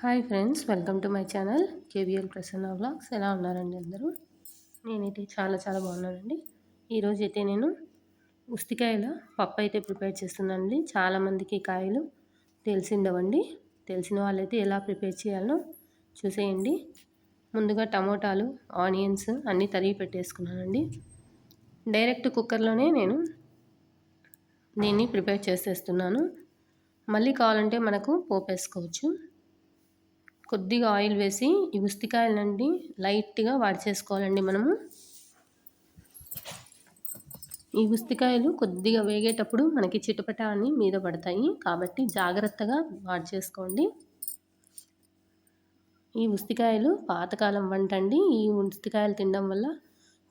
Hi friends welcome to my channel KVL Prasanna vlogs. ఎలా ఉన్నారండి అందరూ? నేనైతే చాలా చాలా బాగున్నానండి. ఈరోజు అయితే నేను ఉస్తికాయల పప్పు అయితే ప్రిపేర్ చేస్తున్నానండి. చాలామందికి కాయలు తెలిసిండవండి. తెలిసిన వాళ్ళైతే ఎలా ప్రిపేర్ చేయాలో చూసేయండి. ముందుగా టమోటాలు ఆనియన్స్ అన్నీ తరిగి పెట్టేసుకున్నానండి. డైరెక్ట్ కుక్కర్లోనే నేను దీన్ని ప్రిపేర్ చేసేస్తున్నాను. మళ్ళీ కావాలంటే మనకు పోపు వేసుకోవచ్చు కొద్దిగా ఆయిల్ వేసి ఈ ఉస్తికాయలండి లైట్గా వాడి చేసుకోవాలండి మనము. ఈ ఉస్తికాయలు కొద్దిగా వేగేటప్పుడు మనకి చిటపట అని మీద పడతాయి. కాబట్టి జాగ్రత్తగా వాడి చేసుకోండి ఈ ఉస్తికాయలు పాతకాలం వంట అండి. ఈ ఉస్తికాయలు తినడం వల్ల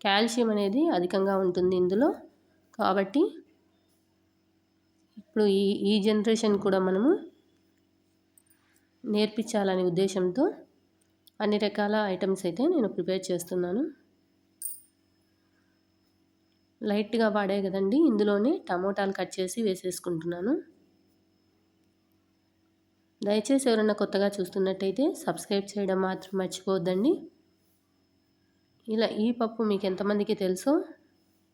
కాల్షియం అనేది అధికంగా ఉంటుంది ఇందులో. కాబట్టి ఇప్పుడు ఈ ఈ జనరేషన్ కూడా మనము నేర్పించాలనే ఉద్దేశంతో అన్ని రకాల ఐటమ్స్ అయితే నేను ప్రిపేర్ చేస్తున్నాను. లైట్గా వాడే కదండి ఇందులోనే టమోటాలు కట్ చేసి వేసేసుకుంటున్నాను. దయచేసి ఎవరైనా కొత్తగా చూస్తున్నట్టయితే సబ్స్క్రైబ్ చేయడం మాత్రం మర్చిపోవద్దండి. ఇలా ఈ పప్పు మీకు ఎంతమందికి తెలుసో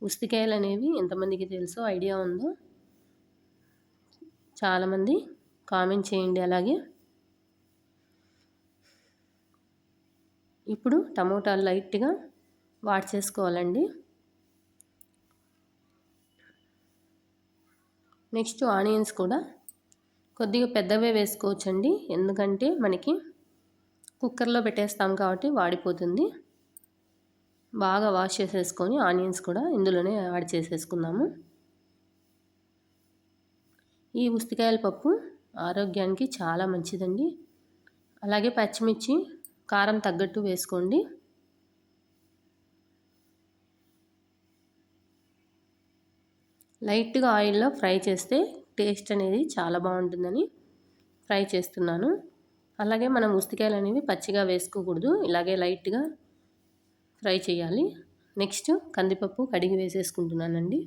ఉస్తికాయలు అనేవి ఎంతమందికి తెలుసో ఐడియా ఉందో చాలామంది కామెంట్ చేయండి అలాగే. ఇప్పుడు టమోటాలు లైట్గా వాట్ చేసుకోవాలండి నెక్స్ట్ ఆనియన్స్ కూడా కొద్దిగా పెద్దవే వేసుకోవచ్చండి. ఎందుకంటే మనకి కుక్కర్లో పెట్టేస్తాం కాబట్టి వాడిపోతుంది. బాగా వాష్ చేసేసుకొని ఆనియన్స్ కూడా ఇందులోనే యాడ్ చేసేసుకుందాము. ఈ ఉస్తికాయల పప్పు ఆరోగ్యానికి చాలా మంచిదండి. అలాగే పచ్చిమిర్చి కారం తగ్గట్టు వేసుకోండి. లైట్గా ఆయిల్లో ఫ్రై చేస్తే టేస్ట్ అనేది చాలా బాగుంటుందని ఫ్రై చేస్తున్నాను. అలాగే మనం ఉస్తికాయలు అనేవి పచ్చిగా వేసుకోకూడదు ఇలాగే లైట్గా ఫ్రై చేయాలి. నెక్స్ట్ కందిపప్పు కడిగి వేసేసుకుంటున్నానండి.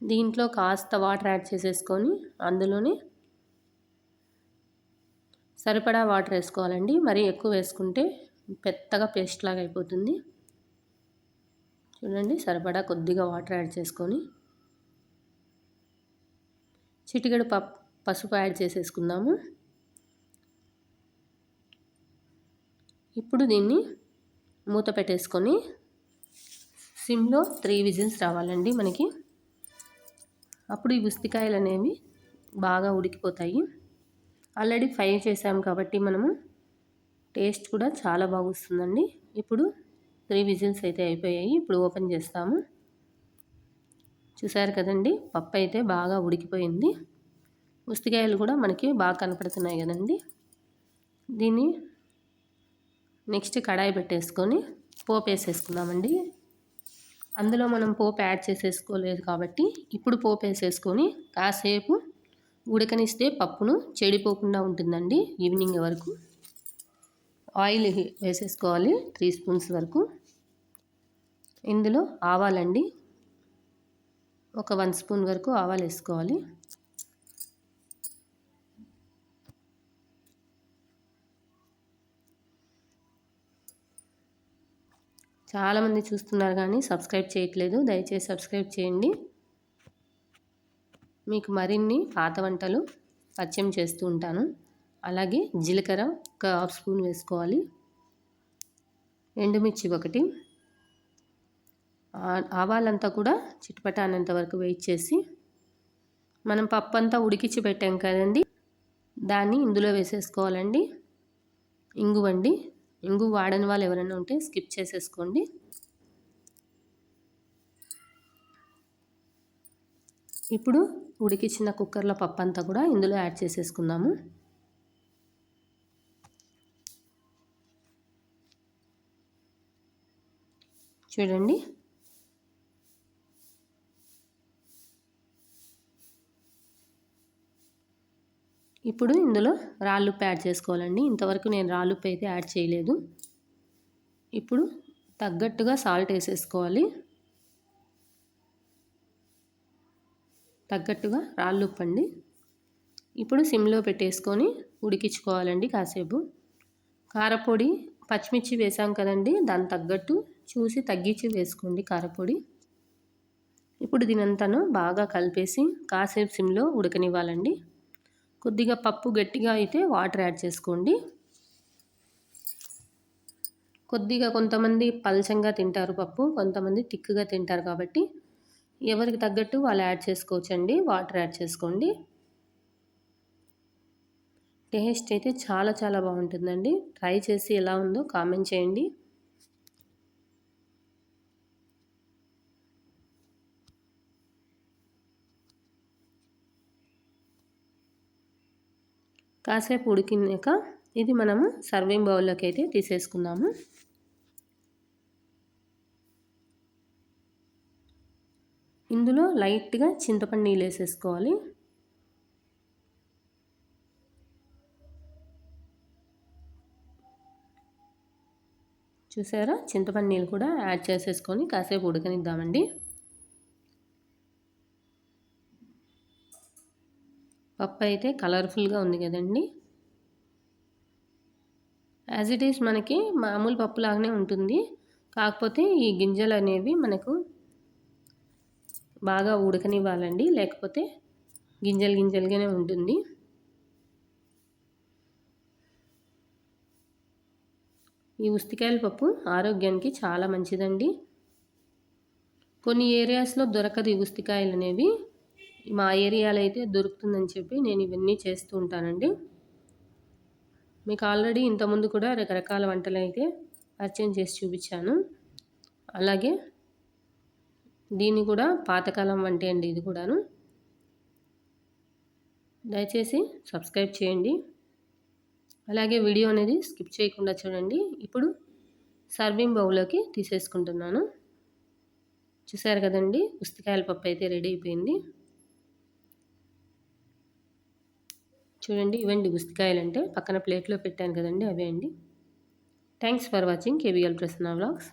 దీంట్లో కాస్త వాటర్ యాడ్ చేసేసుకొని అందులోనే సరిపడా వాటర్ వేసుకోవాలండి. మరి ఎక్కువ వేసుకుంటే పెద్దగా పేస్ట్ లాగా అయిపోతుంది. చూడండి సరిపడా కొద్దిగా వాటర్ యాడ్ చేసుకొని చిటికెడు పప్ పసుపు యాడ్ చేసేసుకుందాము. ఇప్పుడు దీన్ని మూత పెట్టేసుకొని సిమ్లో త్రీ విజిల్స్ రావాలండి మనకి. అప్పుడు ఈ ఉస్తికాయలు అనేవి బాగా ఉడికిపోతాయి. ఆల్రెడీ ఫ్రై చేసాం కాబట్టి మనము టేస్ట్ కూడా చాలా బాగా వస్తుందండి ఇప్పుడు త్రీ విజిల్స్ అయితే అయిపోయాయి. ఇప్పుడు ఓపెన్ చేస్తాము. చూసారు కదండి పప్పు అయితే బాగా ఉడికిపోయింది. ఉస్తికాయలు కూడా మనకి బాగా కనపడుతున్నాయి కదండి. దీన్ని నెక్స్ట్ కడాయి పెట్టేసుకొని పోపు వేసేసుకుందామండి. అందులో మనం పోపు యాడ్ చేసేసుకోలేదు కాబట్టి ఇప్పుడు పోపు వేసేసుకొని కాసేపు ఉడకనిస్తే పప్పును చెడిపోకుండా ఉంటుందండి ఈవినింగ్ వరకు. ఆయిల్ వేసేసుకోవాలి త్రీ స్పూన్స్ వరకు. ఇందులో ఆవాలండి ఒక వన్ స్పూన్ వరకు ఆవాలు వేసుకోవాలి. చాలామంది చూస్తున్నారు కానీ సబ్స్క్రైబ్ చేయట్లేదు దయచేసి సబ్స్క్రైబ్ చేయండి. మీకు మరిన్ని పాత వంటలు పరిచయం చేస్తూ ఉంటాను. అలాగే జీలకర్ర ఒక హాఫ్ స్పూన్ వేసుకోవాలి. ఎండుమిర్చి ఒకటి. ఆవాలంతా కూడా చిట్టుపటానంత వరకు వెయిట్ చేసి మనం పప్పు అంతా ఉడికించి పెట్టాం కదండి. దాన్ని ఇందులో వేసేసుకోవాలండి. ఇంగువండి. ఇంగు వాడని వాళ్ళు ఎవరైనా ఉంటే స్కిప్ చేసేసుకోండి. ఇప్పుడు ఉడికించిన కుక్కర్లో పప్పు అంతా కూడా ఇందులో యాడ్ చేసేసుకుందాము. చూడండి. ఇప్పుడు ఇందులో రాళ్ళుప్పు యాడ్ చేసుకోవాలండి. ఇంతవరకు నేను రాళ్ళుప్పు అయితే యాడ్ చేయలేదు. ఇప్పుడు తగ్గట్టుగా సాల్ట్ వేసేసుకోవాలి. తగ్గట్టుగా రాళ్ళు ఉప్పండి. ఇప్పుడు సిమ్లో పెట్టేసుకొని ఉడికించుకోవాలండి కాసేపు. కారపొడి పచ్చిమిర్చి వేసాం కదండి దాని తగ్గట్టు చూసి తగ్గించి వేసుకోండి కారపొడి. ఇప్పుడు దీనంతాను బాగా కలిపేసి కాసేపు సిమ్లో ఉడకనివ్వాలండి. కొద్దిగా పప్పు గట్టిగా అయితే వాటర్ యాడ్ చేసుకోండి. కొద్దిగా కొంతమంది పలచంగా తింటారు పప్పు కొంతమంది టిక్గా తింటారు కాబట్టి ఎవరికి తగ్గట్టు వాళ్ళు యాడ్ చేసుకోవచ్చండి వాటర్ యాడ్ చేసుకోండి. టేస్ట్ అయితే చాలా చాలా బాగుంటుందండి. ట్రై చేసి ఎలా ఉందో కామెంట్ చేయండి. కాసేపు ఉడికినాక ఇది మనము సర్వింగ్ బౌల్లోకి అయితే తీసేసుకుందాము. ఇందులో లైట్గా చింతపండు నీళ్ళు వేసేసుకోవాలి చూసారా? చింతపండు నీళ్ళు కూడా యాడ్ చేసేసుకొని కాసేపు ఉడకనిద్దామండి. పప్పు అయితే కలర్ఫుల్గా ఉంది కదండి. యాజ్ ఇట్ ఈస్ మనకి మామూలు పప్పు లాగానే ఉంటుంది. కాకపోతే ఈ గింజలు అనేవి మనకు బాగా ఉడకనివ్వాలండి. లేకపోతే గింజలు గింజలుగానే ఉంటుంది. ఈ ఉస్తికాయల పప్పు ఆరోగ్యానికి చాలా మంచిదండి. కొన్ని ఏరియాస్లో దొరకదు ఈ ఉస్తికాయలు అనేవి. మా ఏరియాలో అయితే దొరుకుతుందని చెప్పి నేను ఇవన్నీ చేస్తూ ఉంటానండి. మీకు ఆల్రెడీ ఇంతకుముందు కూడా రకరకాల వంటలు అయితే పరిచయం చేసి చూపించాను. అలాగే దీన్ని కూడా పాతకాలం వంటే అండి ఇది కూడాను. దయచేసి సబ్స్క్రైబ్ చేయండి. అలాగే వీడియో అనేది స్కిప్ చేయకుండా చూడండి. ఇప్పుడు సర్వింగ్ బౌల్లోకి తీసేసుకుంటున్నాను. చూసారు కదండి ఉస్తికాయల పప్పు అయితే రెడీ అయిపోయింది. చూడండి ఇవండి ఉస్తికాయలు అంటే పక్కన ప్లేట్లో పెట్టాను కదండి అవే అండి. Thanks for watching KVL Prasanna vlogs.